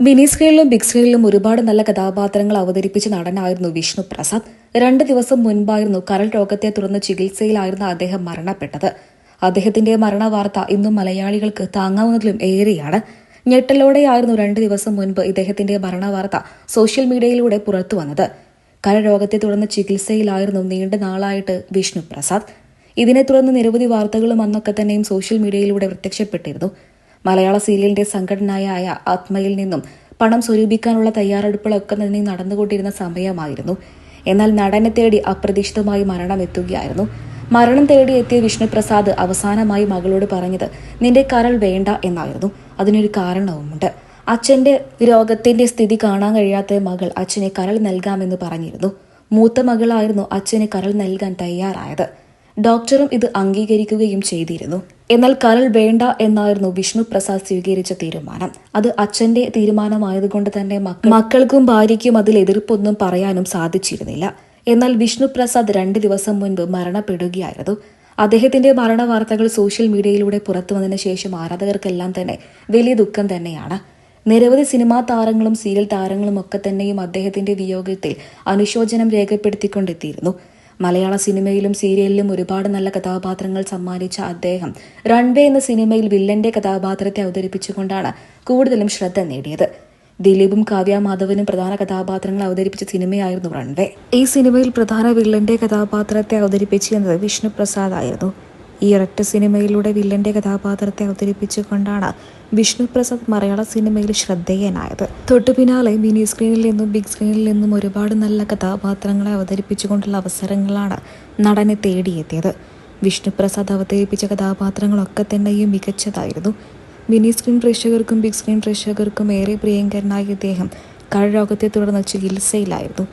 Mini സ്ക്രീനിലും big സ്ക്രീനിലും ഒരുപാട് നല്ല കഥാപാത്രങ്ങൾ അവതരിപ്പിച്ച നടനായിരുന്നു വിഷ്ണു പ്രസാദ്. രണ്ട് ദിവസം മുൻപായിരുന്നു കരൾ രോഗത്തെ തുടർന്ന് ചികിത്സയിലായിരുന്ന അദ്ദേഹം മരണപ്പെട്ടത്. അദ്ദേഹത്തിന്റെ മരണവാർത്ത ഇന്നും മലയാളികൾക്ക് താങ്ങാവുന്നതിലും ഏറെയാണ്. ഞെട്ടലോടെയായിരുന്നു രണ്ട് ദിവസം മുൻപ് ഇദ്ദേഹത്തിന്റെ മരണവാർത്ത സോഷ്യൽ മീഡിയയിലൂടെ പുറത്തുവന്നത് കരൾ രോഗത്തെ തുടർന്ന് ചികിത്സയിലായിരുന്നു നീണ്ട നാളായിട്ട് വിഷ്ണു പ്രസാദ്. ഇതിനെ തുടർന്ന് നിരവധി വാർത്തകളും അന്നൊക്കെ തന്നെയും സോഷ്യൽ മീഡിയയിലൂടെ പ്രത്യക്ഷപ്പെട്ടിരുന്നു. മലയാള സീരിയലിന്റെ സംഘടനയായ ആത്മയിൽ നിന്നും പണം സ്വരൂപിക്കാനുള്ള തയ്യാറെടുപ്പുകളൊക്കെ തന്നെ നടന്നുകൊണ്ടിരുന്ന സമയമായിരുന്നു. എന്നാൽ നടനെ തേടി അപ്രതീക്ഷിതമായി മരണം എത്തുകയായിരുന്നു. മരണം തേടി എത്തിയ വിഷ്ണുപ്രസാദ് അവസാനമായി മകളോട് പറഞ്ഞത് നിന്റെ കരൾ വേണ്ട എന്നായിരുന്നു. അതിനൊരു കാരണവുമുണ്ട്. അച്ഛന്റെ രോഗത്തിന്റെ സ്ഥിതി കാണാൻ കഴിയാത്ത മകൾ അച്ഛനെ കരൾ നൽകാമെന്ന് പറഞ്ഞിരുന്നു. മൂത്ത മകളായിരുന്നു അച്ഛന് കരൾ നൽകാൻ തയ്യാറായത്. ഡോക്ടറും ഇത് അംഗീകരിക്കുകയും ചെയ്തിരുന്നു. എന്നാൽ കരൾ വേണ്ട എന്നായിരുന്നു വിഷ്ണു പ്രസാദ് സ്വീകരിച്ച തീരുമാനം. അത് അച്ഛന്റെ തീരുമാനമായതുകൊണ്ട് തന്നെ മക്കൾക്കും ഭാര്യയ്ക്കും അതിൽ എതിർപ്പൊന്നും പറയാനും സാധിച്ചിരുന്നില്ല. എന്നാൽ വിഷ്ണു പ്രസാദ് രണ്ട് ദിവസം മുൻപ് മരണപ്പെടുകയായിരുന്നു. അദ്ദേഹത്തിന്റെ മരണ വാർത്തകൾ സോഷ്യൽ മീഡിയയിലൂടെ പുറത്തു വന്നതിന് ശേഷം ആരാധകർക്കെല്ലാം തന്നെ വലിയ ദുഃഖം തന്നെയാണ്. നിരവധി സിനിമാ താരങ്ങളും സീരിയൽ താരങ്ങളും ഒക്കെ തന്നെയും അദ്ദേഹത്തിന്റെ വിയോഗത്തിൽ അനുശോചനം രേഖപ്പെടുത്തിക്കൊണ്ടെത്തിയിരുന്നു. മലയാള സിനിമയിലും സീരിയലിലും ഒരുപാട് നല്ല കഥാപാത്രങ്ങൾ സമ്മാനിച്ച അദ്ദേഹം. റൺവേ എന്ന സിനിമയിൽ വില്ലന്റെ കഥാപാത്രത്തെ അവതരിപ്പിച്ചുകൊണ്ടാണ് കൂടുതലും ശ്രദ്ധ നേടിയത്. ദിലീപും കാവ്യ മാധവനും പ്രധാന കഥാപാത്രങ്ങൾ അവതരിപ്പിച്ച സിനിമയായിരുന്നു റൺവേ ഈ സിനിമയിൽ പ്രധാന വില്ലന്റെ കഥാപാത്രത്തെ അവതരിപ്പിച്ചിരുന്നത് വിഷ്ണു പ്രസാദ് ആയിരുന്നു ഈ ഒരൊറ്റ സിനിമയിലൂടെ വില്ലന്റെ കഥാപാത്രത്തെ അവതരിപ്പിച്ചുകൊണ്ടാണ് വിഷ്ണു പ്രസാദ് മലയാള സിനിമയിൽ ശ്രദ്ധേയനായത്. തൊട്ടു പിന്നാലെ മിനി സ്ക്രീനിൽ നിന്നും ബിഗ് സ്ക്രീനിൽ നിന്നും ഒരുപാട് നല്ല കഥാപാത്രങ്ങളെ അവതരിപ്പിച്ചുകൊണ്ടുള്ള അവസരങ്ങളാണ് നടനെ തേടിയെത്തിയത്. വിഷ്ണു പ്രസാദ് അവതരിപ്പിച്ച കഥാപാത്രങ്ങളൊക്കെ തന്നെയും മികച്ചതായിരുന്നു. മിനി സ്ക്രീൻ പ്രേക്ഷകർക്കും ബിഗ് സ്ക്രീൻ പ്രേക്ഷകർക്കും ഏറെ പ്രിയങ്കരനായ ഇദ്ദേഹം കഴരോഗത്തെ തുടർന്ന് ചികിത്സയിലായിരുന്നു.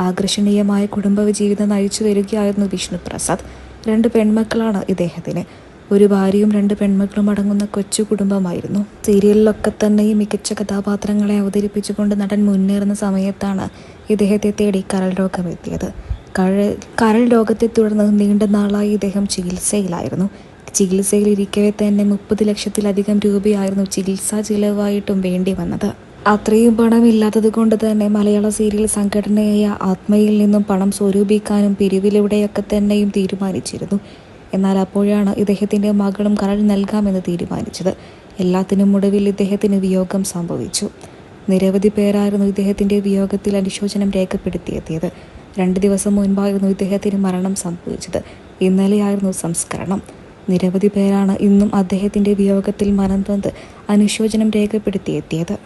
ആകർഷണീയമായ കുടുംബ ജീവിതം നയിച്ചു വരികയായിരുന്നു വിഷ്ണു പ്രസാദ്. രണ്ട് പെൺമക്കളാണ് ഇദ്ദേഹത്തിന്. ഒരു ഭാര്യയും രണ്ട് പെൺമക്കളും അടങ്ങുന്ന കൊച്ചു കുടുംബമായിരുന്നു. സീരിയലിലൊക്കെ തന്നെ ഈ മികച്ച കഥാപാത്രങ്ങളെ അവതരിപ്പിച്ചുകൊണ്ട് നടൻ മുന്നേറുന്ന സമയത്താണ് ഇദ്ദേഹത്തെ തേടി കരൾ രോഗം എത്തിയത് കരൾ കരൾ രോഗത്തെ തുടർന്ന് നീണ്ട നാളായി ഇദ്ദേഹം ചികിത്സയിലായിരുന്നു. ചികിത്സയിലിരിക്കവേ തന്നെ മുപ്പത് ലക്ഷത്തിലധികം രൂപയായിരുന്നു ചികിത്സാ ചിലവായിട്ടും വേണ്ടി വന്നത് അത്രയും പണം ഇല്ലാത്തത് കൊണ്ട് തന്നെ മലയാള സീരിയൽ സംഘടനയായ ആത്മയിൽ നിന്നും പണം സ്വരൂപിക്കാനും പിരിവിലൂടെയൊക്കെ തന്നെയും തീരുമാനിച്ചിരുന്നു. എന്നാൽ അപ്പോഴാണ് ഇദ്ദേഹത്തിന്റെ മകളും കരൾ നൽകാമെന്ന് തീരുമാനിച്ചത്. എല്ലാത്തിനും ഒടുവിൽ ഇദ്ദേഹത്തിന് വിയോഗം സംഭവിച്ചു. നിരവധി പേരായിരുന്നു ഇദ്ദേഹത്തിന്റെ വിയോഗത്തിൽ അനുശോചനം രേഖപ്പെടുത്തിയെത്തിയത്. രണ്ട് ദിവസം മുൻപായിരുന്നു ഇദ്ദേഹത്തിന് മരണം സംഭവിച്ചത്. ഇന്നലെയായിരുന്നു സംസ്കരണം. നിരവധി പേരാണ് ഇന്നും അദ്ദേഹത്തിന്റെ വിയോഗത്തിൽ മനം അനുശോചനം രേഖപ്പെടുത്തിയെത്തിയത്.